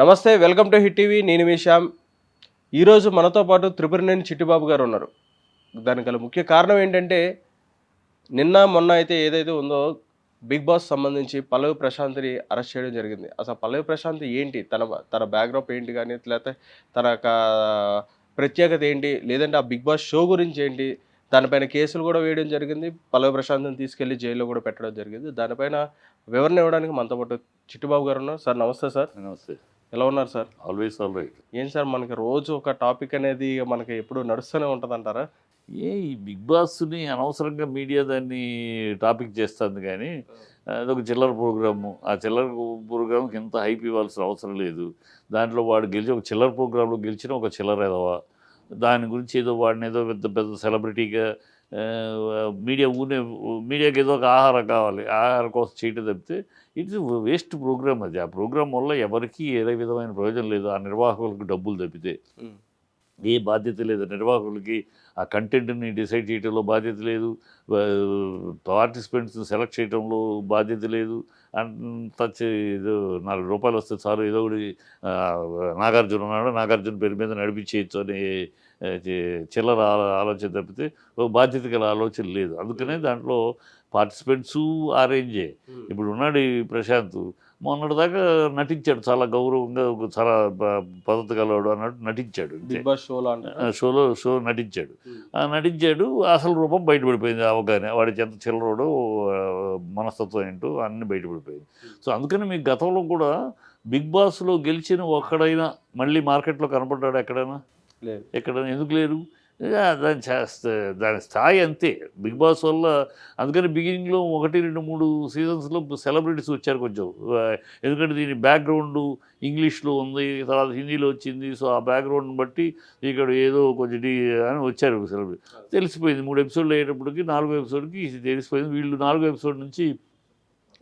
నమస్తే welcome to hit TV. నేను మీ శ్యామ్. ఈరోజు మనతో పాటు త్రిపురనేని చిట్టిబాబు గారు ఉన్నారు. దానికి గల ముఖ్య కారణం ఏంటంటే నిన్న మొన్న అయితే ఏదైతే ఉందో బిగ్ బాస్ సంబంధించి పల్లవి ప్రశాంత్ని అరెస్ట్ చేయడం జరిగింది. అసలు పల్లవి ప్రశాంత్ ఏంటి? తన తన బ్యాక్గ్రౌండ్ ఏంటి కానీ లేకపోతే తన యొక్క ప్రత్యేకత ఏంటి? లేదంటే ఆ బిగ్ బాస్ షో గురించి ఏంటి? దానిపైన కేసులు కూడా వేయడం జరిగింది. పల్లవి ప్రశాంత్ని తీసుకెళ్ళి జైల్లో కూడా పెట్టడం జరిగింది. దానిపైన వివరణ ఇవ్వడానికి మనతో పాటు చిట్టుబాబు గారు ఉన్నారు. సార్ నమస్తే సార్. నమస్తే. ఎలా ఉన్నారు సార్? Always all right. ఏం సార్ మనకి రోజు ఒక టాపిక్ అనేది మనకి ఎప్పుడు నడుస్తూనే ఉంటుంది అంటారా ఏ ఈ బిగ్ బాస్ని అనవసరంగా మీడియా దాన్ని టాపిక్ చేస్తుంది కానీ అదొక చిల్లర ప్రోగ్రాము. ఆ చిల్లర ప్రోగ్రామ్కి ఎంత హైప్ ఇవ్వాల్సిన అవసరం లేదు. దాంట్లో వాడు గెలిచి ఒక చిల్లర ప్రోగ్రాంలో గెలిచిన ఒక చిల్లర ఎదవా. దాని గురించి ఏదో వాడిని ఏదో పెద్ద పెద్ద సెలబ్రిటీగా మీడియా ఊనే మీడియాకి ఏదో ఒక ఆహారం కావాలి. ఆహారం కోసం చేయటం తప్పితే ఇట్స్ వేస్ట్ ప్రోగ్రామ్ అది. ఆ ప్రోగ్రామ్ వల్ల ఎవరికీ ఏ విధమైన ప్రయోజనం లేదు. ఆ నిర్వాహకులకు డబ్బులు తప్పితే. ఏ బాధ్యత లేదు. నిర్వాహకులకి ఆ కంటెంట్ని డిసైడ్ చేయడంలో బాధ్యత లేదు. పార్టిసిపెంట్స్ని సెలెక్ట్ చేయడంలో బాధ్యత లేదు. అంత ఏదో నాలుగు రూపాయలు వస్తే చాలు ఏదో ఒకటి నాగార్జున ఉన్నాడు. నాగార్జున పేరు మీద నడిపించేయచ్చు అనే చిల్లర ఆలో- ఆలోచన తప్పితే ఓ బాధ్యత గల ఆలోచన లేదు. అందుకనే దాంట్లో పార్టిసిపెంట్స్ ఆరేంజే. ఇప్పుడు ఉన్నాడు ఈ ప్రశాంత్. మొన్నటిదాకా నటించాడు చాలా గౌరవంగా ఒక చాలా పద్ధతి గలవాడు అన్నట్టు నటించాడు షోలో షో నటించాడు. ఆ నటించాడు అసలు రూపం బయటపడిపోయింది అవగానే వాడికి ఎంత చిల్లరోడు మనస్తత్వం ఏంటో అన్నీ బయటపడిపోయింది. సో అందుకని మీ గతంలో కూడా బిగ్ బాస్లో గెలిచిన ఒక్కడైనా మళ్ళీ మార్కెట్లో కనపడ్డాడు ఎక్కడైనా? లేదు. ఎందుకు లేరు? దాని చేస్తే దాని స్థాయి అంతే. బిగ్ బాస్ వల్ల అందుకని బిగినింగ్లో ఒకటి రెండు మూడు సీజన్స్లో సెలబ్రిటీస్ వచ్చారు కొంచెం. ఎందుకంటే దీని బ్యాక్గ్రౌండ్ ఇంగ్లీష్లో ఉంది తర్వాత హిందీలో వచ్చింది. సో ఆ బ్యాక్గ్రౌండ్ని బట్టి ఇక్కడ ఏదో కొంచెం డి అని వచ్చారు సెలబ్రిటీ తెలిసిపోయింది. మూడు ఎపిసోడ్లు అయ్యేటప్పటికి నాలుగో ఎపిసోడ్కి తెలిసిపోయింది. వీళ్ళు నాలుగో ఎపిసోడ్ నుంచి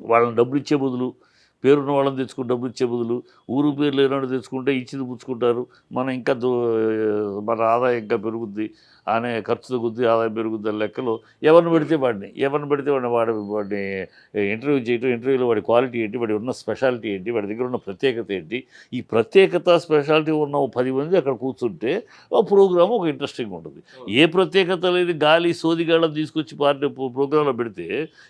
వాళ్ళని డబ్బులు ఇచ్చే బదులు పేరున్న వాళ్ళని తెచ్చుకుని డబ్బులు ఇచ్చే బదులు ఊరు పేరు లేనట్టు తెచ్చుకుంటే ఇచ్చింది పుచ్చుకుంటారు. మనం ఇంకా దో- మన ఆదాయం ఇంకా పెరుగుద్ది. అనే ఖర్చు తగ్గుద్ది ఆదాయం పెరుగుద్ది లెక్కలో ఎవరిని పెడితే వాడిని ఎవరిని పెడితే వాడిని వాడి వాడిని ఇంటర్వ్యూ చేయటం ఇంటర్వ్యూలో వాడి క్వాలిటీ ఏంటి వాడి ఉన్న స్పెషాలిటీ ఏంటి వాడి దగ్గర ఉన్న ప్రత్యేకత ఏంటి ఈ ప్రత్యేకత స్పెషాలిటీ ఉన్న పది మంది అక్కడ కూర్చుంటే ఆ ప్రోగ్రామ్ ఒక ఇంట్రెస్టింగ్ ఉంటుంది. ఏ ప్రత్యేకత లేని గాలి సోదిగాళ్ళని తీసుకొచ్చి పార్టీ ప్రోగ్రాంలో పెడితే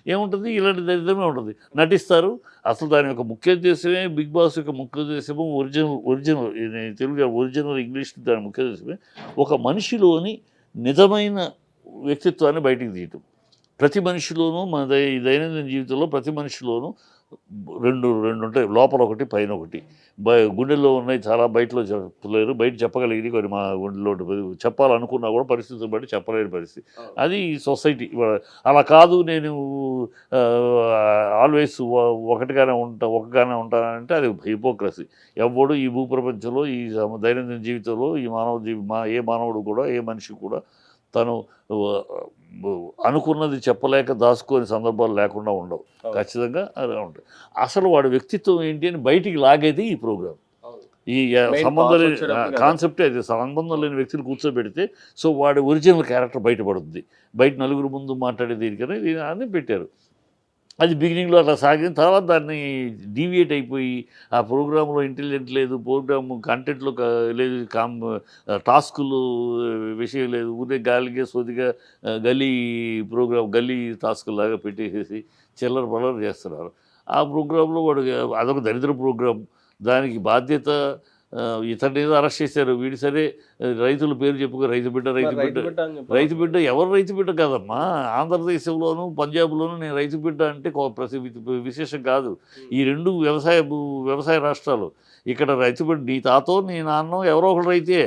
ఏముంటుంది? ఇలాంటి దరిద్రమే ఉంటుంది. నటిస్తారు. అసలు దాని యొక్క ముఖ్య ఉద్దేశమే బిగ్ బాస్ యొక్క ముఖ్య ఉద్దేశము original original Telugu original English దాని ముఖ్య ఉద్దేశమే. ఒక మనిషిలోని నిజమైన వ్యక్తిత్వాన్ని బయటికి తీయటం. ప్రతి మనిషిలోనూ మన దై- దైనందిన జీవితంలో ప్రతి మనిషిలోనూ రెండు రెండు ఉంటాయి. లోపల ఒకటి పైన ఒకటి. బ గుండెల్లో ఉన్నాయి చాలా బయటలో చెప్పలేరు. బయట చెప్పగలిగింది కొన్ని మా గుండెలో ఉంటుంది. చెప్పాలనుకున్నా కూడా పరిస్థితులు బట్టి చెప్పలేని పరిస్థితి. అది సొసైటీ. అలా కాదు నేను ఆల్వేస్ ఒకటిగానే ఉంటా ఒకగానే ఉంటానంటే అది హిపోక్రసీ. ఎవడు ఈ భూప్రపంచంలో ఈ దైనందిన జీవితంలో ఈ మానవ జీవి మా ఏ మానవుడు కూడా ఏ మనిషి కూడా తను అనుకున్నది చెప్పలేక దాచుకోని సందర్భాలు లేకుండా ఉండవు. ఖచ్చితంగా అలా ఉంటాయి. అసలు వాడి వ్యక్తిత్వం ఏంటి అని బయటికి లాగేది ఈ ప్రోగ్రామ్. ఈ సంబంధం లేని. కాన్సెప్టే అది. సంబంధం లేని వ్యక్తిని కూర్చోబెడితే సో వాడి ఒరిజినల్ క్యారెక్టర్ బయటపడుతుంది బయట నలుగురు ముందు మాట్లాడే దీనికనే అని పెట్టారు. అది బిగినింగ్లో అట్లా సాగిన తర్వాత దాన్ని డీవియేట్ అయిపోయి ఆ ప్రోగ్రాంలో ఇంటెలిజెంట్ లేదు ప్రోగ్రామ్ కంటెంట్లో లేదు కామ్ టాస్కులు విషయం లేదు. ఊరే గాలిగా సోదిగా గలీ గల్లీ ప్రోగ్రామ్ గలీ టాస్క్ లాగా పెట్టేసేసి చిల్లర పల్లర చేస్తున్నారు. ఆ ప్రోగ్రాంలో వాడు అదొక దరిద్ర ప్రోగ్రాం. దానికి బాధ్యత ఇతన్ని ఏదో అరెస్ట్ చేశారు. వీడి సరే రైతుల పేరు చెప్పుకో రైతు బిడ్డ రైతు బిడ్డ. రైతు బిడ్డ ఎవరు రైతు బిడ్డ కాదమ్మా? ఆంధ్రదేశంలోను పంజాబ్లోను నేను రైతు బిడ్డ అంటే విశేషం కాదు. ఈ రెండు వ్యవసాయ వ్యవసాయ రాష్ట్రాలు. ఇక్కడ రైతు బిడ్డ నీ తాతో నీ నాన్నో ఎవరో ఒకరు రైతే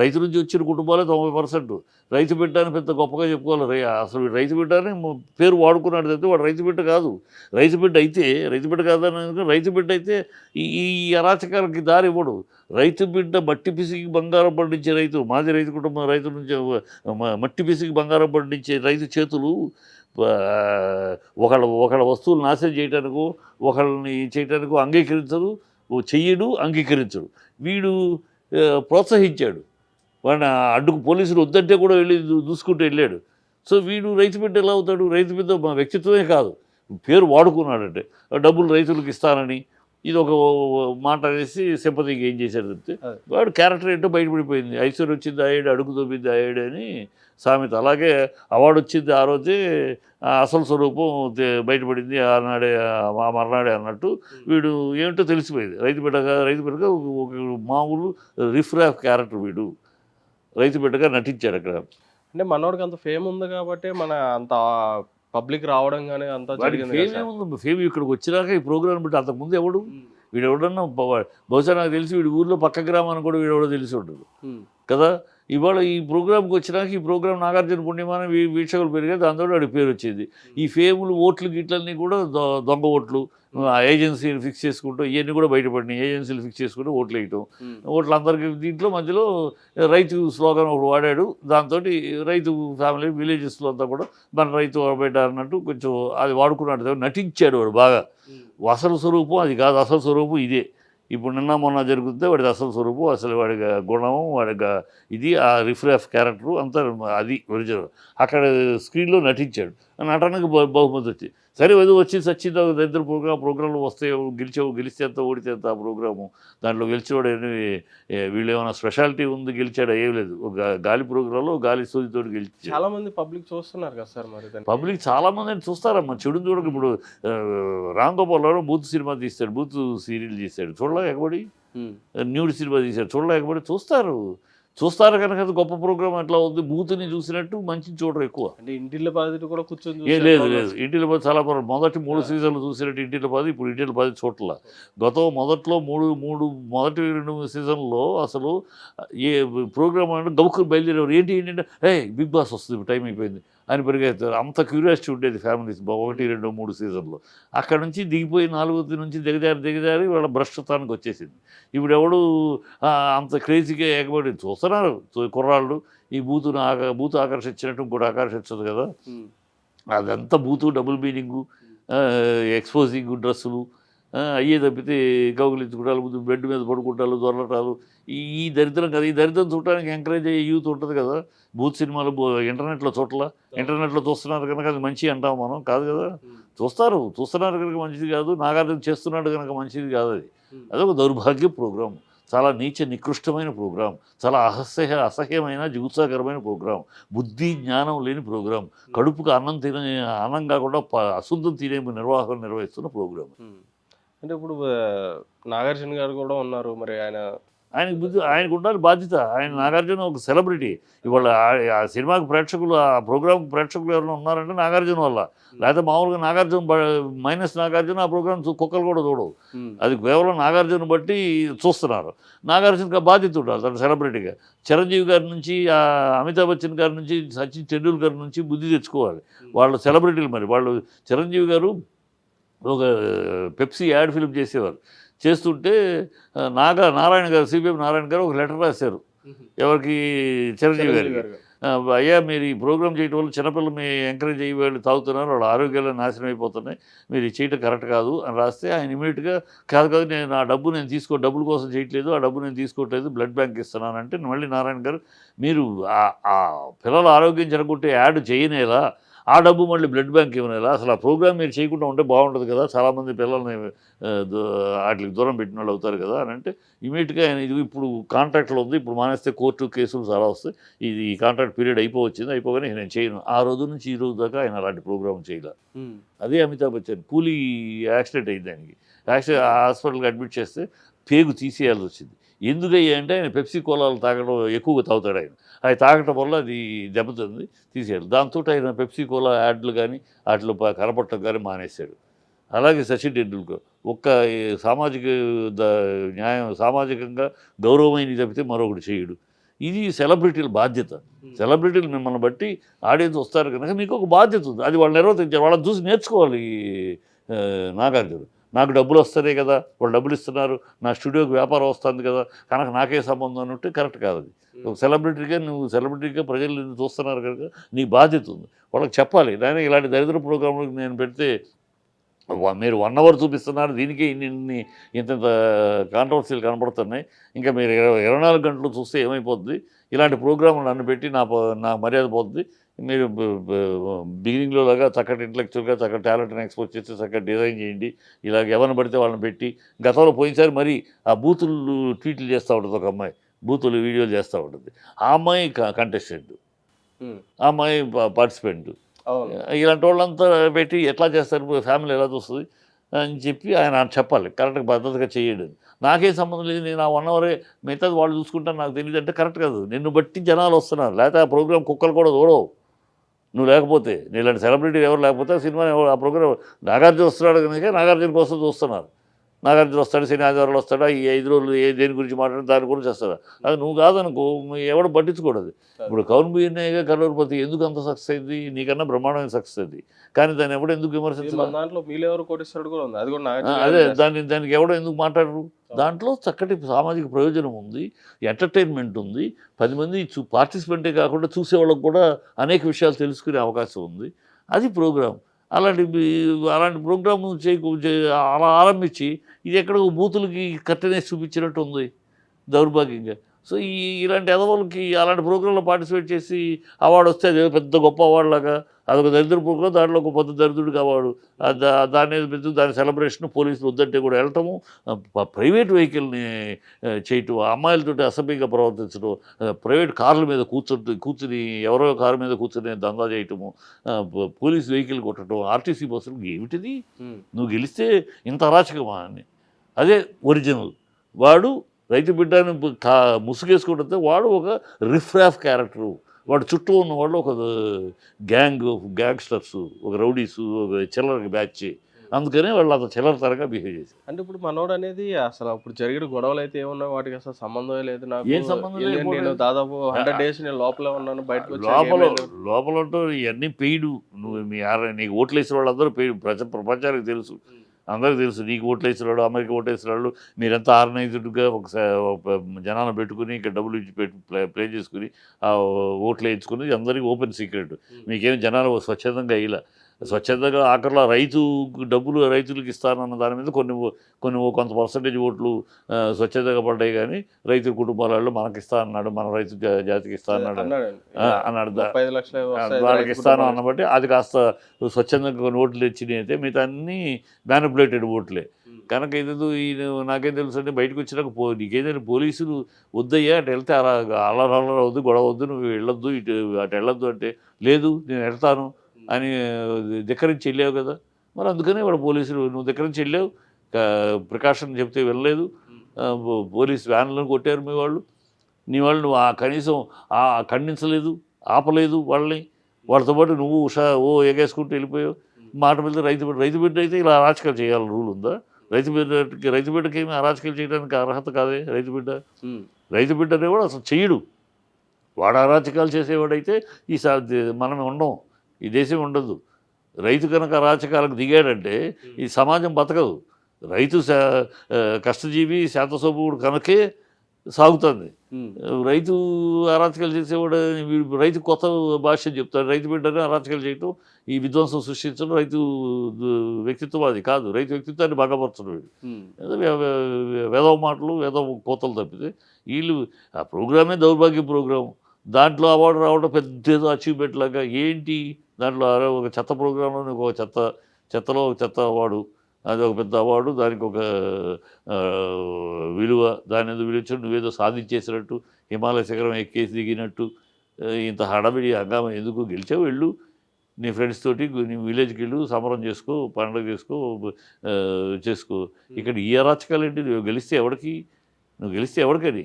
రైతు నుంచి వచ్చిన కుటుంబాలే తొంభై పర్సెంట్. రైతు బిడ్డ అని పెద్ద గొప్పగా చెప్పుకోవాలి. అసలు రైతు బిడ్డ అని పేరు వాడుకున్నాడు తప్పితే వాడు రైతు బిడ్డ కాదు. రైతు బిడ్డ అయితే రైతు బిడ్డ కాదని రైతు బిడ్డ అయితే ఈ ఈ అరాచకాలకి దారి ఇవ్వడు. రైతు బిడ్డ మట్టి పిసికి బంగారం పండించే రైతు మాది రైతు కుటుంబం రైతు నుంచి మట్టి పిసికి బంగారం పండించే రైతు చేతులు ఒకళ్ళ ఒకళ్ళ వస్తువులు నాశనం చేయటానికో ఒకళ్ళని చేయటానికో అంగీకరించరు చెయ్యడు అంగీకరించడు. వీడు ప్రోత్సహించాడు. వాడిని అడ్డుకు పోలీసులు వద్దంటే కూడా వెళ్ళి దూసుకుంటూ వెళ్ళాడు. సో వీడు రైతు బిడ్డ ఎలా అవుతాడు? రైతు బిడ్డ మా వ్యక్తిత్వమే కాదు. పేరు వాడుకున్నాడంటే డబ్బులు రైతులకు ఇస్తానని ఇది ఒక మాట అనేసి సింపతికి ఏం చేశాడు అదే. వాడు క్యారెక్టర్ ఏంటో బయటపడిపోయింది. ఐశ్వర్య వచ్చింది అయ్యాడు అడుగు తోపింది అయ్యాడు అని సామెత. అలాగే అవార్డు వచ్చింది ఆ రోజే అసలు స్వరూపం బయటపడింది ఆనాడే ఆ మర్నాడే అన్నట్టు వీడు ఏమిటో తెలిసిపోయింది. రైతు బిడ్డగా రైతు బిడ్డగా ఒక- ఒక మామూలు రిఫ్రాఫ్ క్యారెక్టర్ వీడు. రైతు బిడ్డగా నటించాడు అక్కడ. అంటే మనోడికి అంత ఫేమ్ ఉంది కాబట్టి మన అంత పబ్లిక్ రావడం కానీ అంతా జరిగింది ఫేమ్. ఏముంది ఫేమ్ ఇక్కడికి వచ్చినాక ఈ ప్రోగ్రామ్ బట్టి అంతకుముందు ఎవడు. వీడు ఎవడన్నా బహుశా నాకు తెలిసి వీడి ఊర్లో పక్క గ్రామాన్ని కూడా వీడు ఎవడో తెలిసి ఉమ్. కదా ఇవాళ ఈ ప్రోగ్రామ్కి వచ్చినాక ఈ ప్రోగ్రామ్ నాగార్జున పుణ్యమానం వీక్షకులు పెరిగాయి దాంతో వాడి పేరు వచ్చేది. ఈ ఫేములు ఓట్లు గిట్లన్నీ కూడా దొ- దొంగ ఓట్లు ఆ ఏజెన్సీలు ఫిక్స్ చేసుకుంటూ ఇవన్నీ కూడా బయటపడినాయి. ఏజెన్సీలు ఫిక్స్ చేసుకుంటూ ఓట్లు వేయటం. ఓట్లు అందరికీ దీంట్లో మధ్యలో రైతు స్లోగన్ ఒకటి వాడాడు. దాంతో రైతు ఫ్యామిలీ విలేజెస్లో అంతా కూడా మన రైతు బిడ్డ అన్నట్టు కొంచెం అది వాడుకున్నాడు నటించాడు వాడు బాగా. అసలు స్వరూపం అది కాదు. అసలు స్వరూపం ఇదే. ఇప్పుడు నిన్న మొన్న జరుగుతుంటే వాడిది అసలు స్వరూపం అసలు వాడి గుణం వాడి ఇది ఆ రిఫ్రాఫ్ క్యారెక్టర్ అంతా అది ఒరిజినల్. అక్కడ స్క్రీన్లో నటించాడు. ఆ నటనకు బహుమతి వచ్చింది. సరే ఏదో వచ్చి సచ్చింది ఒక దరిద్ర ప్రోగ్రామ్ ప్రోగ్రాంలు వస్తే గెలిచావు గెలిస్తే ఎంత ఓడితే ఎంత ఆ ప్రోగ్రాము? దాంట్లో గెలిచేవాడు వీళ్ళు ఏమైనా స్పెషాలిటీ ఉంది గెలిచాడా? ఏం లేదు. గాలి ప్రోగ్రాంలో గాలి సూదితో గెలిచాడు చాలా మంది పబ్లిక్ చూస్తున్నారు కదా సార్ మరి. పబ్లిక్ చాలా మంది చూస్తారమ్మా. చెడుని చూడక ఇప్పుడు రామ్ గోపాల్ రావు బూత్ సినిమా తీస్తాడు బూత్ సీరియల్ తీస్తాడు చూడలే ఎగబడి ఉమ్. న్యూడ్ సినిమా తీశాడు. చూడలే ఎగబడి చూస్తారు. చూస్తారు కనుక అది గొప్ప ప్రోగ్రామ్ ఎట్లా ఉంది. బూత్ని చూసినట్టు మంచిని చూడరు ఎక్కువ. అంటే ఇంటిలో బాధితులు కూడా కూర్చొని లేదు. లేదు. ఇంటిలో పది చాలా మొదటి మూడు సీజన్లు చూసినట్టు ఇంటిలో పది ఇప్పుడు ఇంటిలో పది చోట్ల. గతం మొదట్లో మూడు మూడు మొదటి రెండు సీజన్లో అసలు ఏ ప్రోగ్రామ్ అంటే గబుక్కులు బయలుదేరేవారు. ఏంటి ఏంటంటే ఏ బిగ్ బాస్ వస్తుంది టైం అయిపోయింది. అని పరిగెత్తారు. అంత క్యూరియాసిటీ ఉండేది ఫ్యామిలీస్ ఒకటి రెండు మూడు సీజన్లో. అక్కడ నుంచి దిగిపోయి నాలుగో నుంచి దిగజారి దిగజారి వాళ్ళ భ్రష్టత్వానికి వచ్చేసింది. ఇప్పుడు ఎవడు అంత క్రేజీగా ఎగబడి చూస్తున్నారు కుర్రాళ్ళు. ఈ బూతును ఆక బూతు ఆకర్షించినట్టు ఇంకోటి ఆకర్షించదు కదా. అదంతా బూతు డబుల్ మీనింగు ఎక్స్పోజింగ్ డ్రెస్సులు. అయ్యే తప్పితే కౌగులించుకుంటారు ముందు బెడ్ మీద పడుకుంటారు దొరలటాలు ఈ దరిద్రం కదా ఈ దరిద్రం చూడటానికి ఎంకరేజ్ అయ్యే యూత్ ఉంటుంది కదా. బూత్ సినిమాలు ఇంటర్నెట్లో చూడలా ఇంటర్నెట్లో చూస్తున్నారు కనుక అది మంచి అంటాం మనం కాదు కదా. చూస్తారు చూస్తున్నారు కనుక మంచిది కాదు నాగార్జున చేస్తున్నాడు కనుక మంచిది కాదు అది. అదొక దౌర్భాగ్య ప్రోగ్రాం. చాలా నీచ నికృష్టమైన ప్రోగ్రాం. చాలా అసహ్య అసహ్యమైన జిగుత్సాకరమైన ప్రోగ్రాం. బుద్ధి జ్ఞానం లేని ప్రోగ్రాం. కడుపుకు అన్నం తినే అన్నం కాకుండా అశుద్ధం తినే నిర్వాహకం నిర్వహిస్తున్న ప్రోగ్రాం. అంటే ఇప్పుడు నాగార్జున గారు కూడా ఉన్నారు మరి ఆయన. ఆయనకు బుద్ధి ఆయనకు ఉండాలి బాధ్యత. ఆయన నాగార్జున ఒక సెలబ్రిటీ. ఇవాళ ఆ- సినిమాకి ప్రేక్షకులు ఆ ప్రోగ్రామ్ ప్రేక్షకులు ఎవరైనా ఉన్నారంటే నాగార్జున వల్ల. లేకపోతే మామూలుగా నాగార్జున మైనస్ నాగార్జున ఆ ప్రోగ్రామ్ కుక్కలు కూడా చూడవు. అది కేవలం నాగార్జున బట్టి చూస్తున్నారు. నాగార్జునకి బాధ్యత ఉండాలి తన సెలబ్రిటీగా. చిరంజీవి గారి నుంచి ఆ అమితాబ్ బచ్చన్ గారి నుంచి సచిన్ టెండూల్కర్ నుంచి బుద్ధి తెచ్చుకోవాలి. వాళ్ళు సెలబ్రిటీలు మరి. వాళ్ళు చిరంజీవి గారు ఒక పెప్సీ యాడ్ ఫిల్మ్ చేసేవారు చేస్తుంటే ఆ, నాగా నారాయణ గారు సిపిఎం నారాయణ గారు ఒక లెటర్ రాశారు. ఎవరికి చిరంజీవి గారికి గారు. ఆ, అయ్యా మీరు ఈ ప్రోగ్రామ్ చేయడం వల్ల చిన్నపిల్లలు ఎంకరేజ్ అయ్యి వాళ్ళు తాగుతున్నారు వాళ్ళ ఆరోగ్యాలు నాశనం అయిపోతున్నాయి మీరు చేయటం కరెక్ట్ కాదు అని రాస్తే ఆయన ఇమీడియట్గా కాదు కాదు నేను నా డబ్బు నేను తీసుకో డబ్బుల కోసం చేయట్లేదు ఆ డబ్బు నేను తీసుకోవట్లేదు బ్లడ్ బ్యాంక్ ఇస్తున్నానంటే మళ్ళీ నారాయణ గారు మీరు ఆ- ఆ పిల్లల ఆరోగ్యం జరగొట్టే యాడ్ చేయనేలా ఆ డబ్బు మళ్ళీ బ్లడ్ బ్యాంక్ ఇవ్వనేలా అసలు ఆ ప్రోగ్రామ్ మీరు చేయకుండా ఉంటే బాగుంటుంది కదా? చాలామంది పిల్లల్ని వాటికి దూరం పెట్టిన వాళ్ళు అవుతారు కదా? అని అంటే ఇమీడియట్గా ఆయన ఇది ఇప్పుడు కాంట్రాక్ట్లో ఉంది. ఇప్పుడు మానేస్తే కోర్టు కేసులు చాలా వస్తాయి. ఇది ఈ కాంట్రాక్ట్ పీరియడ్ అయిపోవచ్చింది. అయిపోగానే నేను చేయను. ఆ రోజు నుంచి ఈ రోజు దాకా ఆయన అలాంటి ప్రోగ్రామ్ చేయలే. అదే అమితాబ్ బచ్చన్. కూలీ యాక్సిడెంట్ అయింది ఆయనకి. యాక్సిడెంట్ హాస్పిటల్కి అడ్మిట్ చేస్తే పేగు తీసేయాల్సి వచ్చింది. ఎందుకయ్యా అంటే ఆయన పెప్సీ కోలాలు తాగడం ఎక్కువగా తాగుతాడు ఆయన. అది తాగటం వల్ల అది దెబ్బతింది తీసేయాలి దాంతో ఆయన పెప్సీ కోలా యాడ్లు కానీ వాటిలో కనపడటం కానీ మానేశాడు. అలాగే సచిన్ టెండూల్కర్ ఒక్క సామాజిక ద- న్యాయం సామాజికంగా గౌరవమైనది తప్పితే మరొకటి చేయడు. ఇది సెలబ్రిటీల బాధ్యత. సెలబ్రిటీలు మిమ్మల్ని బట్టి ఆడియన్స్ వస్తారు కనుక మీకు ఒక బాధ్యత ఉంది. అది వాళ్ళు నిర్వర్తించారు. వాళ్ళని చూసి నేర్చుకోవాలి నాగార్జున. నాకు డబ్బులు వస్తాయి కదా వాళ్ళు డబ్బులు ఇస్తున్నారు నా స్టూడియోకి వ్యాపారం వస్తుంది కదా కనుక నాకే సంబంధం అన్నట్టు కరెక్ట్ కాదు అది. ఒక సెలబ్రిటీగా నువ్వు సెలబ్రిటీగా ప్రజలు నిన్ను చూస్తున్నారు కనుక నీ బాధ్యత ఉంది. వాళ్ళకి చెప్పాలి నేను ఇలాంటి దరిద్ర ప్రోగ్రాంలు నేను పెడితే మీరు వన్ అవర్ చూపిస్తున్నారు దీనికి ఇన్ని ఇన్ని ఇంత కాంట్రవర్సీలు కనపడుతున్నాయి ఇంకా మీరు ఇరవై ఇరవై నాలుగు గంటలు చూస్తే ఏమైపోతుంది ఇలాంటి ప్రోగ్రాంలు నన్ను పెట్టి నా నా మర్యాద పోతుంది మీరు బిగినింగ్లో లాగా చక్కటి ఇంటలెక్చువల్గా చక్కటి టాలెంట్ని ఎక్స్పోజ్ చేసి చక్కటి డిజైన్ చేయండి. ఇలాగ ఎవరిని పడితే వాళ్ళని పెట్టి గతంలో పోయినసారి మరి ఆ బూతులు ట్వీట్లు చేస్తూ ఉంటుంది ఒక అమ్మాయి. బూతులు వీడియోలు చేస్తూ ఉంటుంది. ఆ అమ్మాయి కంటెస్టెంట్ ఆ అమ్మాయి పార్టిసిపెంట్ ఇలాంటి వాళ్ళంతా పెట్టి ఎట్లా చేస్తారు? ఫ్యామిలీ ఎలా చూస్తుంది? అని చెప్పి ఆయన చెప్పాలి. కరెక్ట్గా పద్ధతిగా చేయడు. నాకేం సంబంధం లేదు. నేను ఆ వన్ అవరే మిగతాది వాళ్ళు చూసుకుంటాను నాకు తెలియదు అంటే కరెక్ట్ కాదు. నిన్ను బట్టి జనాలు వస్తున్నారు. లేకపోతే ఆ ప్రోగ్రామ్ కుక్కలు కూడా చూడవు నువ్వు లేకపోతే నీలాంటి సెలబ్రిటీ ఎవరు లేకపోతే సినిమా ఆ ప్రోగ్రామ్ నాగార్జున వస్తున్నాడు కనుక నాగార్జున కోసం చూస్తున్నారు. నాగార్జున వస్తాడు శని ఆదివారాలు వస్తాడా ఈ ఐదు రోజులు ఏ దేని గురించి మాట్లాడి దాని గురించి వస్తాడా అది నువ్వు కాదనుకో ఎవడు పట్టించుకోడదు ఇప్పుడు కౌన్ బియ్యనేగా కరోర్పతి ఎందుకు అంత సక్సెస్ అయింది? నీకన్నా బ్రహ్మాండమైన సక్సెస్ అయింది కానీ దాన్ని ఎవడు ఎందుకు విమర్శించాలి? దాంట్లో కోటేశ్వరుడు కూడా ఉంది. అది కూడా దాన్ని దానికి ఎవడో ఎందుకు మాట్లాడరు? దాంట్లో చక్కటి సామాజిక ప్రయోజనం ఉంది ఎంటర్టైన్మెంట్ ఉంది. పది మంది చూ పార్టిసిపెంటే కాకుండా చూసేవాళ్ళకి కూడా అనేక విషయాలు తెలుసుకునే అవకాశం ఉంది. అది ప్రోగ్రామ్ అలాంటి అలాంటి ప్రోగ్రామ్ అలా ఆరంభించి ఇది ఎక్కడో బూతులకి కట్టనేసి చూపించినట్టు ఉంది దౌర్భాగ్యంగా. సో ఈ ఇలాంటి ఎదవలకి అలాంటి ప్రోగ్రాంలో పార్టిసిపేట్ చేసి అవార్డు వస్తే అదే పెద్ద గొప్ప అవార్డు లాగా అదొక దరిద్ర ప్రోగ్రాం దాంట్లో ఒక పెద్ద దరిద్రుడికి అవార్డు ఆ దా- దాని పెద్ద దాని సెలబ్రేషన్ పోలీసులు వద్దంటే కూడా వెళ్ళటము ప్రైవేట్ వెహికల్ని చేయటం అమ్మాయిలతోటి అసభ్యంగా ప్రవర్తించడం ప్రైవేట్ కార్ల మీద కూర్చుంటూ కూర్చుని ఎవరో కారు మీద కూర్చుని దందా చేయటము పోలీస్ వెహికల్ కొట్టడం ఆర్టీసీ బస్సులు ఏమిటిది? నువ్వు గెలిస్తే ఇంత అరాచకమా అని. అదే ఒరిజినల్. వాడు రైతు బిడ్డని ముసుగేసుకుంటే వాడు ఒక రిఫ్రాఫ్ క్యారెక్టరు. వాడు చుట్టూ ఉన్న వాళ్ళు ఒక గ్యాంగ్ గ్యాంగ్స్టర్స్ ఒక రౌడీస్ ఒక చిల్లర బ్యాచ్ అందుకనే వాళ్ళు అంత చిల్లర తరగా బిహేవ్ చేశారు. అంటే ఇప్పుడు మనోడు అనేది అసలు అప్పుడు జరిగిన గొడవలు అయితే ఏమున్నాయి? వాటికి అసలు సంబంధమే లేదు నాకు. ఏం సంబంధం లేకపోవడం? నేను దాదాపు హండ్రెడ్ డేస్ నేను లోపలే ఉన్నాను బయటకు వచ్చాక లోపల? లోపల ఉంటూ ఇవన్నీ పెయిడ్. నువ్వు మీ నీకు ఓట్లు వేసిన వాళ్ళందరూ పెయిడ్. ప్రజ ప్రపంచానికి తెలుసు. అందరికీ తెలుసు నీకు ఓట్లు వేసిన వాళ్ళు అమెరికా ఓట్లు వేసిన వాళ్ళు మీరంతా ఆర్గనైజ్డ్గా ఒక జనాన్ని పెట్టుకుని ఇక్కడ డబ్బులు ఇచ్చి పెట్టి ప్లే ప్లే చేసుకుని ఓట్లు వేయించుకుని అందరికీ ఓపెన్ సీక్రెట్. మీకేం జనాలు స్వచ్ఛందంగా ఇలా స్వచ్ఛందంగా ఆఖరిలో రైతు డబ్బులు రైతులకు ఇస్తానన్న దాని మీద కొన్ని కొన్ని కొంత పర్సంటేజ్ ఓట్లు స్వచ్ఛందంగా పడ్డాయి కానీ రైతు కుటుంబాలలో మనకి ఇస్తా అన్నాడు మన రైతు జాతికి ఇస్తా అన్నాడు అన్నాడు వాళ్ళకి ఇస్తాను. అన్నబట్టి అది కాస్త స్వచ్ఛందంగా కొన్ని ఓట్లు తెచ్చినాయి అయితే మిగతా అన్ని మ్యానిపులేటెడ్ ఓట్లే. కనుక ఇది ఈయన నాకేం తెలుసు అంటే బయటకు వచ్చినాక పో నీకేదైనా పోలీసులు వద్దయ్యా అటు వెళ్తే అలా అల్లరి అల్లరి వద్దు గొడవ వద్దు నువ్వు వెళ్ళొద్దు ఇటు అటు వెళ్ళొద్దు అంటే లేదు నేను వెళ్తాను అని ధిక్కరించి వెళ్ళావు కదా. మరి అందుకనే వాడు పోలీసులు నువ్వు ధిక్కరించి వెళ్ళావు ప్రికాషన్ చెప్తే వెళ్ళలేదు. పోలీస్ వ్యాన్లను కొట్టారు మీ వాళ్ళు. నీ వాళ్ళు నువ్వు ఆ కనీసం ఆ ఖండించలేదు ఆపలేదు వాళ్ళని. వాళ్ళతో పాటు నువ్వు ఉషా ఓ ఎగేసుకుంటూ వెళ్ళిపోయావు. మాట మీద రైతు బిడ్డ రైతు బిడ్డ అయితే ఇలా అరాచకాలు చేయాలని రూల్ ఉందా? రైతు బిడ్డకి రైతు బిడ్డకి ఏమి అరాచకాలు చేయడానికి అర్హత కాదే రైతు బిడ్డ. రైతు బిడ్డ అనేవాడు అసలు చేయడు వాడు అరాచకాలు చేసేవాడైతే ఈ సా మనం ఉండం. ఈ దేశం ఉండదు. రైతు కనుక అరాచకాలకు దిగాడంటే ఈ సమాజం బతకదు. రైతు కష్టజీవి శాతసోపుడు కనుకే సాగుతుంది. రైతు అరాచకాలు చేసేవాడు వీడు రైతు కొత్త భాష చెప్తాడు రైతు బిడ్డని అరాచకాలు చేయటం ఈ విధ్వంసం సృష్టించడం రైతు వ్యక్తిత్వం అది కాదు. రైతు వ్యక్తిత్వాన్ని బాగపరచడం వీడు. వేదవ మాటలు వేదవ కోతలు తప్పితే వీళ్ళు ఆ ప్రోగ్రామే దౌర్భాగ్య ప్రోగ్రాం. దాంట్లో అవార్డు రావడం పెద్ద ఏదో అచీవ్మెంట్ లాగా ఏంటి? దాంట్లో అరే ఒక చెత్త ప్రోగ్రాంలో ఒక చెత్త చెత్తలో ఒక చెత్త అవార్డు అది ఒక పెద్ద అవార్డు దానికి ఒక విలువ దాని ఎందుకు విలువ నువ్వేదో సాధించేసినట్టు హిమాలయ శిఖరం ఎక్కేసి దిగినట్టు ఇంత హడావిడి హంగామా ఎందుకు గెలిచావు వెళ్ళు? నీ ఫ్రెండ్స్ తోటి నీ విలేజ్కి వెళ్ళు సమరం చేసుకో పండుగ చేసుకో చేసుకో. ఇక్కడ ఈ అరాచకాలు ఏంటి? నువ్వు గెలిస్తే ఎవరికి నువ్వు గెలిస్తే ఎవరికని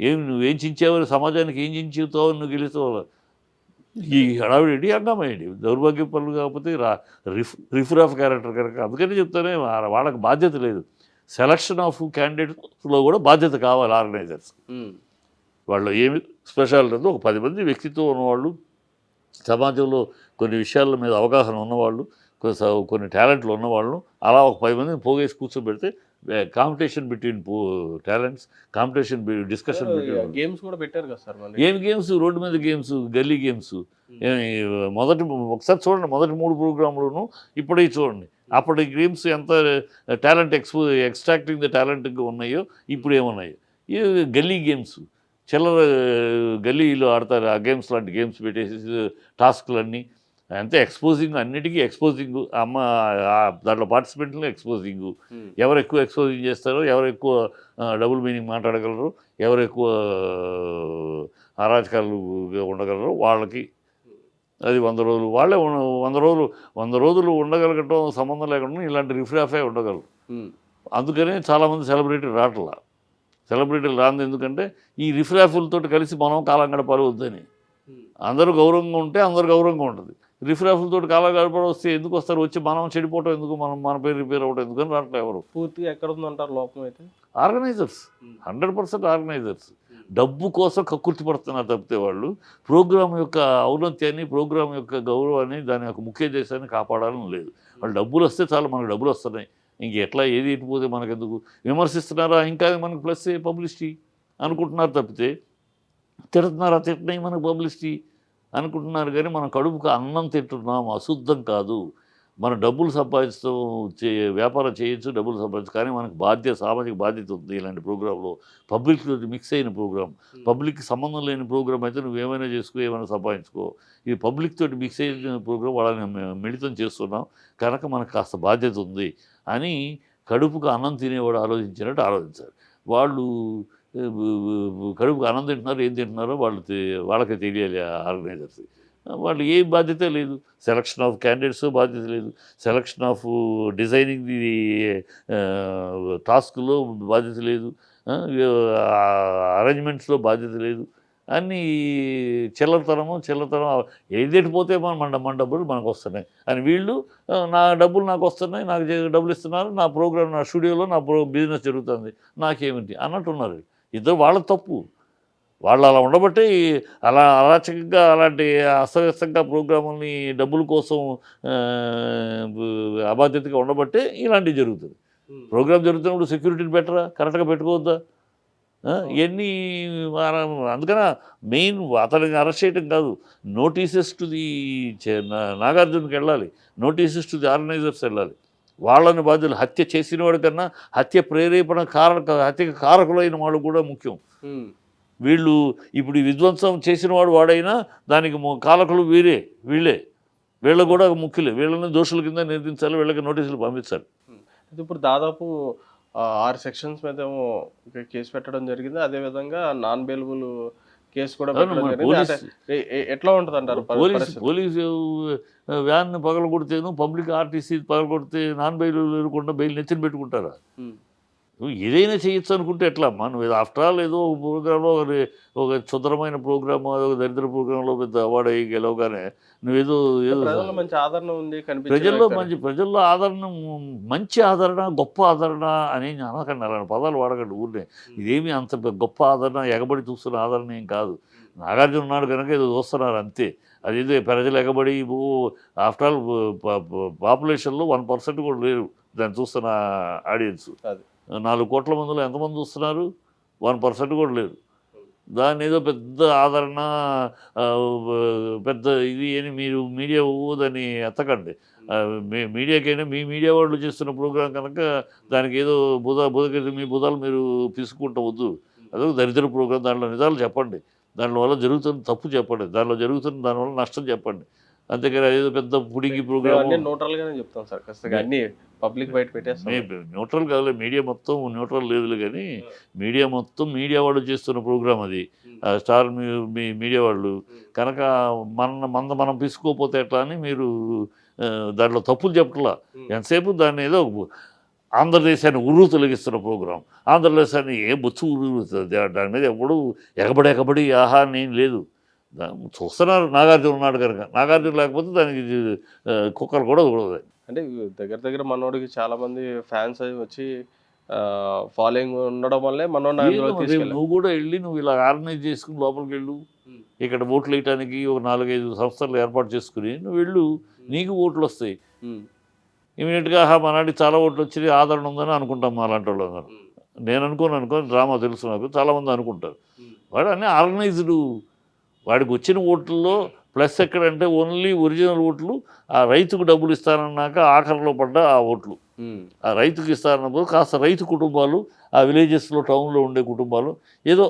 ఏం నువ్వేం చించావు? సమాజానికి ఏం చించుతావు? నువ్వు గెలుస్తావు ఈ హడావిడి హంగామేంటి దౌర్భాగ్య పనులు కాకపోతే రా రిఫ్ రిఫర్ క్యారెక్టర్ కనుక. అందుకని చెప్తానే వాళ్ళకి బాధ్యత లేదు. సెలక్షన్ ఆఫ్ క్యాండిడేట్స్లో కూడా బాధ్యత కావాలి ఆర్గనైజర్స్. వాళ్ళు ఏమి స్పెషాలిటీ ఉందో ఒక పది మంది వ్యక్తిత్వం ఉన్నవాళ్ళు సమాజంలో కొన్ని విషయాల మీద అవగాహన ఉన్నవాళ్ళు కొన్ని టాలెంట్లు ఉన్నవాళ్ళు అలా ఒక పది మందిని పోగేసి కూర్చోబెడితే competition between talents competition discussion between games కూడా పెట్టారు కదా సార్ ఏం గేమ్స్ రోడ్డు మీద గేమ్స్ గల్లీ గేమ్స్ మొదటి ఒకసారి చూడండి మొదటి మూడు ప్రోగ్రాంలోను ఇప్పుడే చూడండి. అప్పటి గేమ్స్ ఎంత talent expo extracting the talent ఉన్నాయో ఇప్పుడు ఏమున్నాయో ఈ గల్లీ గేమ్స్ చిల్లర గల్లీలో ఆడతారు ఆ గేమ్స్ లాంటి గేమ్స్ పెట్టేసి టాస్క్లన్నీ అంతే ఎక్స్పోజింగ్ అన్నిటికీ ఎక్స్పోజింగ్ అమ్మ దాంట్లో పార్టిసిపెంట్లు ఎక్స్పోజింగ్ ఉమ్. ఎవరు ఎక్కువ ఎక్స్పోజింగ్ చేస్తారో ఎవరు ఎక్కువ డబుల్ మీనింగ్ మాట్లాడగలరు ఎవరు ఎక్కువ అరాచకాలు ఉండగలరు వాళ్ళకి. అది వంద రోజులు. వాళ్ళే వంద రోజులు వంద రోజులు ఉండగలగటం సంబంధం లేకుండా ఇలాంటి రిఫ్రాఫే ఉండగలరు. ఉమ్. అందుకనే చాలామంది సెలబ్రిటీ రావట్లా సెలబ్రిటీలు రాంది ఎందుకంటే ఈ రిఫ్రాఫులతో కలిసి మనం కాలం గడపాలి వద్దని. ఉమ్. అందరూ గౌరవంగా ఉంటే అందరూ గౌరవంగా ఉంటుంది. రిఫ్రాఫులతో కాలం గడపడం వస్తే ఎందుకు వస్తారు? వచ్చి మనం చెడిపోవటం ఎందుకు? మనం మన పేరు రిపేర్ అవ్వడం ఎందుకు అని రావట్లేదు ఎవరు. పూర్తిగా ఎక్కడ ఉందంటారు లోపం అయితే? ఆర్గనైజర్స్. Hundred percent organisers. డబ్బు కోసం కక్కుర్తి పడుతున్నారు తప్పితే వాళ్ళు. ప్రోగ్రామ్ యొక్క ఔన్నత్యాన్ని ప్రోగ్రామ్ యొక్క గౌరవాన్ని దాని యొక్క ముఖ్య దేశాన్ని కాపాడాలని లేదు. వాళ్ళు డబ్బులు వస్తే చాలు మనకు డబ్బులు వస్తున్నాయి. ఇంక ఎట్లా ఏది ఎటుపోతే మనకెందుకు? విమర్శిస్తున్నారా? ఇంకా మనకు ప్లస్ పబ్లిసిటీ అనుకుంటున్నారు తప్పితే తిడుతున్నారా తిట్టినాయి మనకు పబ్లిసిటీ? అనుకుంటున్నారు కానీ మన కడుపుకు అన్నం తింటున్నాం అశుద్ధం కాదు. మన డబ్బులు సంపాదిస్తూ చే వ్యాపారం చేయొచ్చు డబ్బులు సంపాదించు కానీ మనకు బాధ్యత సామాజిక బాధ్యత ఉంది ఇలాంటి ప్రోగ్రాంలో. పబ్లిక్ మిక్స్ అయిన ప్రోగ్రామ్ పబ్లిక్కి సంబంధం లేని ప్రోగ్రామ్ అయితే నువ్వు ఏమైనా చేసుకో ఏమైనా సంపాదించుకో. ఇది పబ్లిక్ తోటి మిక్స్ అయిన ప్రోగ్రామ్ వాళ్ళని మిళితం చేస్తున్నాం. కనుక మనకు కాస్త బాధ్యత ఉంది అని కడుపుకు అన్నం తినేవాడు ఆలోచించినట్టు ఆలోచించారు. వాళ్ళు కడుపుకు అన్నం తింటున్నారు ఏం తింటున్నారో వాళ్ళు వాళ్ళకి తెలియాలి ఆర్గనైజర్స్. వాళ్ళు ఏ బాధ్యత లేదు. సెలక్షన్ ఆఫ్ క్యాండిడేట్స్ బాధ్యత లేదు. సెలక్షన్ ఆఫ్ డిజైనింగ్ ది టాస్క్లో బాధ్యత లేదు. అరేంజ్మెంట్స్లో బాధ్యత లేదు. అన్నీ చిల్లరతనము చిల్లరతనం ఏదెట్టిపోతే మన మన మన డబ్బులు మనకు వస్తున్నాయి. అని వీళ్ళు నా డబ్బులు నాకు వస్తున్నాయి నాకు డబ్బులు ఇస్తున్నారు నా ప్రోగ్రామ్ నా స్టూడియోలో నా ప్రో బిజినెస్ జరుగుతుంది. నాకేమిటి? అన్నట్టున్నారు ఇద్దరు వాళ్ళ తప్పు. వాళ్ళు అలా ఉండబట్టి అలా అరాచకంగా అలాంటి అస్తవ్యస్తంగా ప్రోగ్రాముల్ని డబ్బుల కోసం అబాధ్యతగా ఉండబట్టే ఇలాంటివి జరుగుతుంది ప్రోగ్రామ్ జరుగుతున్నప్పుడు సెక్యూరిటీని పెట్టరా కరెక్ట్గా పెట్టుకోవద్దా? ఇవన్నీ అందుకన మెయిన్ అతనికి అరెస్ట్ చేయడం కాదు నోటీసెస్ టు ది నాగార్జునకి వెళ్ళాలి. నోటీసెస్ టు ది ఆర్గనైజర్స్ వెళ్ళాలి. వాళ్ళని బాధ్యులు హత్య చేసిన వాడి కన్నా హత్య ప్రేరేపణ కారక హత్యకు కారకులైన వాళ్ళు కూడా ముఖ్యం. వీళ్ళు ఇప్పుడు విధ్వంసం చేసిన వాడు వాడైనా దానికి కారకులు వీరే వీళ్ళే. వీళ్ళు కూడా ముఖ్యులే. వీళ్ళని దోషుల కింద నిర్దించాలి వీళ్ళకి నోటీసులు పంపించాలి. అయితే ఇప్పుడు దాదాపు ఆరు సెక్షన్స్ మీద కేసు పెట్టడం జరిగింది. అదే విధంగా నాన్ బెయిలబుల్ కేసు కూడా ఎట్లా ఉంటుంది అంటారు పోలీస్ పోలీసు వ్యాన్ పగల కొడితేను పబ్లిక్ ఆర్టీసీ పగల కొడితే నాన్ బెయిల్ లేకుండా బెయిల్ నెత్తిన పెట్టుకుంటారా? నువ్వు ఏదైనా చేయొచ్చు అనుకుంటే ఎట్లా? అమ్మా నువ్వు ఆఫ్టర్ ఆల్ ఏదో ఒక ప్రోగ్రాంలో ఒక ఒక క్షుద్రమైన ప్రోగ్రామ్ ఒక దరిద్ర ప్రోగ్రాంలో పెద్ద అవార్డు అయ్యి గెలవగానే నువ్వేదో ఏదో ప్రజల్లో మంచి ఆదరణ ఉంది ప్రజల్లో మంచి ప్రజల్లో ఆదరణ మంచి ఆదరణ గొప్ప ఆదరణ అని అనకండి అలాంటి పదాలు వాడకండి ఊరినే. ఇదేమి అంత గొప్ప ఆదరణ ఎగబడి చూస్తున్న ఆదరణ ఏం కాదు. నాగార్జున ఉన్నాడు కనుక ఏదో చూస్తున్నారు అంతే. అదేదో ప్రజలు ఎగబడి ఆఫ్టర్ ఆల్ పాపులేషన్లో వన్ పర్సెంట్ కూడా లేరు. దాన్ని చూస్తున్న ఆడియన్స్ అది. నాలుగు కోట్ల మందిలో ఎంతమంది చూస్తున్నారు? వన్ పర్సెంట్ కూడా లేరు. దాన్ని ఏదో పెద్ద ఆదరణ పెద్ద ఇది అని మీరు మీడియా ఊదని ఎత్తకండి. మీ మీడియాకైనా మీ మీడియా వాళ్ళు చేస్తున్న ప్రోగ్రాం కనుక దానికి ఏదో బుధ బుధకైతే మీ బుధాలు మీరు తీసుకుంటవద్దు అదొక దరిద్ర ప్రోగ్రాం దాంట్లో నిజాలు చెప్పండి. దానివల్ల జరుగుతున్న తప్పు చెప్పండి. దానిలో జరుగుతున్న దానివల్ల నష్టం చెప్పండి. అంతేకాని అదేదో పెద్ద పుడింగి ప్రోగ్రామ్ న్యూట్రల్ గానే చెప్తాం సార్. ఖచ్చితంగా అన్ని పబ్లిక్ బయట పెట్టేస్తాం. న్యూట్రల్ కాదులే మీడియా మొత్తం న్యూట్రల్ లేదులే కానీ మీడియా మొత్తం మీడియా వాళ్ళు చేస్తున్న ప్రోగ్రామ్ అది. స్టార్ మీ- మీడియా వాళ్ళు. కనుక మన మన మనం పిసుకోపోతే ఎట్లా అని మీరు దాంట్లో తప్పులు చెప్పట్లా. ఎంతసేపు దాన్ని ఏదో ఆంధ్రదేశాన్ని ఉర్రు తొలగిస్తున్న ప్రోగ్రాం ఆంధ్రదేశాన్ని ఏ బొచ్చు ఉర్రు దా- దాని మీద ఎప్పుడు ఎగబడి ఎగబడి ఆహా ఏం లేదు. చూస్తున్నారు నాగార్జున ఉన్నాడు కనుక. నాగార్జున లేకపోతే దానికి కుక్కలు కూడా కూడదు అంటే దగ్గర దగ్గర మనోడికి చాలా మంది ఫ్యాన్స్ వచ్చి ఫాలోయింగ్ ఉండడం వల్లే తీసుకెళ్ళాం నువ్వు కూడా వెళ్ళి నువ్వు ఇలా ఆర్గనైజ్ చేసుకుని లోపలికి వెళ్ళు. ఇక్కడ ఓట్లు వేయటానికి ఒక నాలుగైదు సంస్థలు ఏర్పాటు చేసుకుని నువ్వు వెళ్ళు. నీకు ఓట్లు వస్తాయి. ఇమీడియట్గా మనాడి చాలా ఓట్లు వచ్చి ఆదరణ ఉందని అనుకుంటాం మా అలాంటి వాళ్ళు. నేను అనుకోను అనుకో డ్రామా తెలుసు నాకు చాలామంది అనుకుంటారు. వాడు అన్నీ ఆర్గనైజ్డ్ వాడికి వచ్చిన ఓట్లలో ప్లస్ ఎక్కడంటే ఓన్లీ ఒరిజినల్ ఓట్లు ఆ రైతుకు డబ్బులు ఇస్తానన్నాక ఆఖరిలో పడ్డ ఆ ఓట్లు. ఆ రైతుకి ఇస్తారన్నప్పుడు కాస్త రైతు కుటుంబాలు ఆ విలేజెస్లో టౌన్లో ఉండే కుటుంబాలు ఏదో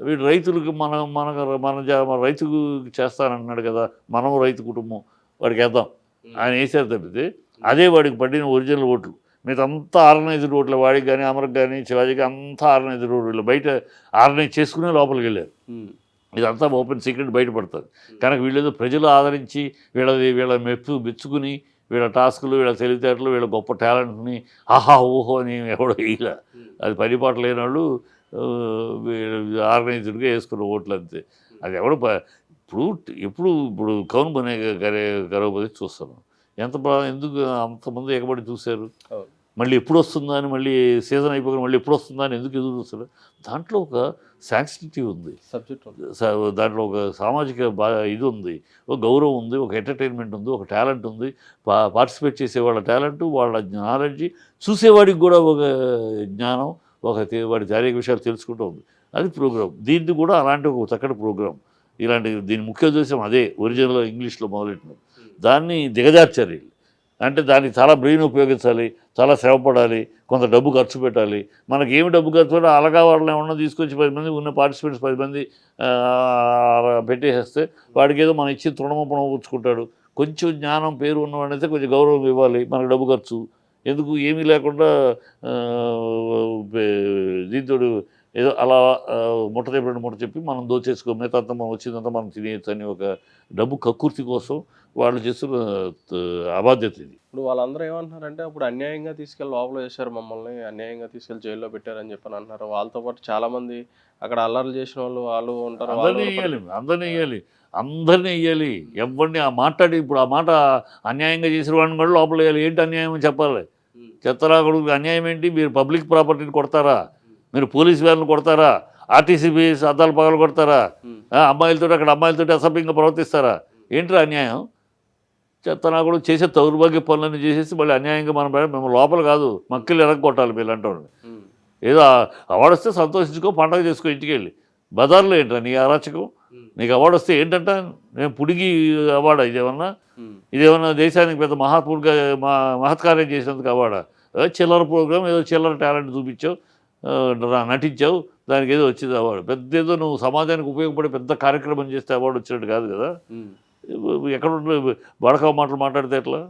వీడు రైతులకు మన మన మన రైతుకు చేస్తానన్నాడు కదా మనం రైతు కుటుంబం వాడికి వేద్దాం. ఆయన వేసారు తప్పితే అదే వాడికి పడిన ఒరిజినల్ ఓట్లు. మిగతా అంతా ఆర్గనైజ్డ్ ఓట్లు వాడికి కానీ అమరకు కానీ శివాజీకి అంతా ఆర్గనైజ్డ్ ఓట్లు. బయట ఆర్గనైజ్ చేసుకునే లోపలికి వెళ్ళారు. ఇదంతా ఓపెన్ సీక్రెట్ బయటపడుతుంది. కనుక వీళ్ళేదో ప్రజలు ఆదరించి వీళ్ళది వీళ్ళ మెప్పు మెచ్చుకుని వీళ్ళ టాస్కులు వీళ్ళ తెలివితేటలు వీళ్ళ గొప్ప టాలెంట్ని ఆహా ఓహో అని ఎవడో ఇలా అది పరిపాటు లేని వాళ్ళు ఆర్గనైజ్డ్గా వేసుకున్న ఓట్లు అంతే. అది ఎవడు ఇప్పుడు ఎప్పుడు ఇప్పుడు కౌన్ బనే గరే గరవబోది చూస్తాను ఎంత ఎందుకు అంతమంది ఎగబడి చూశారు? మళ్ళీ ఎప్పుడు వస్తుందా అని మళ్ళీ సీజన్ అయిపోయి మళ్ళీ ఎప్పుడు వస్తుందా అని ఎందుకు ఎదురు చూస్తారు దాంట్లో ఒక సాంక్సిటీ ఉంది. సబ్జెక్ట్ దాంట్లో ఒక సామాజిక బా ఇది ఉంది. ఒక గౌరవం ఉంది ఒక ఎంటర్టైన్మెంట్ ఉంది ఒక టాలెంట్ ఉంది. పా పార్టిసిపేట్ చేసే వాళ్ళ టాలెంట్ వాళ్ళ నాలెడ్జ్ చూసేవాడికి కూడా ఒక జ్ఞానం ఒక వాడి శారీరక విషయాలు తెలుసుకుంటూ ఉంది. అది ప్రోగ్రామ్ దీన్ని కూడా అలాంటి ఒక చక్కటి ప్రోగ్రామ్ ఇలాంటి దీని ముఖ్య ఉద్దేశం అదే ఒరిజినల్ ఇంగ్లీష్లో మొదలెట్టిన దాన్ని దిగజార్చారు అంటే దానికి చాలా బ్రెయిన్ ఉపయోగించాలి చాలా శ్రమపడాలి కొంత డబ్బు ఖర్చు పెట్టాలి. మనకి ఏమి డబ్బు ఖర్చు పెట్టాలి అలాగా వాళ్ళని ఏమన్నా తీసుకొచ్చి పది మంది ఉన్న పార్టిసిపెంట్స్ పది మంది అలా పెట్టేసేస్తే వాడికి ఏదో మనం ఇచ్చి తృణమపణం పుచ్చుకుంటాడు. కొంచెం జ్ఞానం పేరు ఉన్నవాడైతే కొంచెం గౌరవం ఇవ్వాలి మనకు డబ్బు ఖర్చు. ఎందుకు? ఏమీ లేకుండా దీంతో ఏదో అలా ఆ, ముట్ట చెప్పిన ముట్ట చెప్పి మనం దోచేసుకో మిగతా అంతా మనం వచ్చిందంతా మనం తినేయచ్చు అని ఒక డబ్బు కక్కుర్తి కోసం వాళ్ళు చేస్తున్న అబాధ్యత ఇది. ఇప్పుడు వాళ్ళందరూ ఏమంటున్నారంటే అప్పుడు అన్యాయంగా తీసుకెళ్ళి లోపల వేశారు మమ్మల్ని అన్యాయంగా తీసుకెళ్ళి జైల్లో పెట్టారని చెప్పని అంటున్నారు. వాళ్ళతో పాటు చాలా మంది అక్కడ అల్లర్లు చేసిన వాళ్ళు వాళ్ళు ఉంటారు అందరినీ వేయాలి అందరినీ వేయాలి అందరినీ వేయాలి ఎవరిని ఆ మాట్లాడి ఇప్పుడు ఆ మాట అన్యాయంగా చేసిన వాడిని కూడా లోపల వేయాలి. ఏంటి అన్యాయం అని చెప్పాలి. చెత్తరాకుడు అన్యాయం ఏంటి? మీరు పబ్లిక్ ప్రాపర్టీని కొడతారా? మీరు పోలీస్ వ్యాన్లు కొడతారా? ఆర్టీసీ బీఎస్ అద్దాలు పగలు కొడతారా? అమ్మాయిలతో అక్కడ అమ్మాయిలతో అసభ్యంగా ప్రవర్తిస్తారా? ఏంట్రా అన్యాయం? చెత్తనాకుడు చేసే దౌర్భాగ్య పనులన్నీ చేసేసి మళ్ళీ అన్యాయంగా మనం పెడ- మేము లోపల కాదు మక్కిలు ఎరగొట్టాలి మీరు ఉమ్. ఏదో అవార్డు వస్తే సంతోషించుకో పండగ చేసుకో ఇంటికి వెళ్ళి బజార్లో ఏంట్రా నీ అరాచకం. నీకు అవార్డు వస్తే ఏంటంట? నేను పుడిగి అవార్డా ఇదేమన్నా. ఇదేమన్నా దేశానికి పెద్ద మహాత్ముడిగా మహత్కార్యం చేసినందుకు అవార్డా? చిల్లర ప్రోగ్రామ్ ఏదో చిల్లర టాలెంట్ చూపించావు. నటించావు దానికి ఏదో వచ్చింది అవార్డు. పెద్ద ఏదో నువ్వు సమాజానికి ఉపయోగపడే పెద్ద కార్యక్రమం చేస్తే అవార్డు వచ్చినట్టు కాదు కదా. ఎక్కడ బడకా మాటలు మాట్లాడితే ఎట్లా?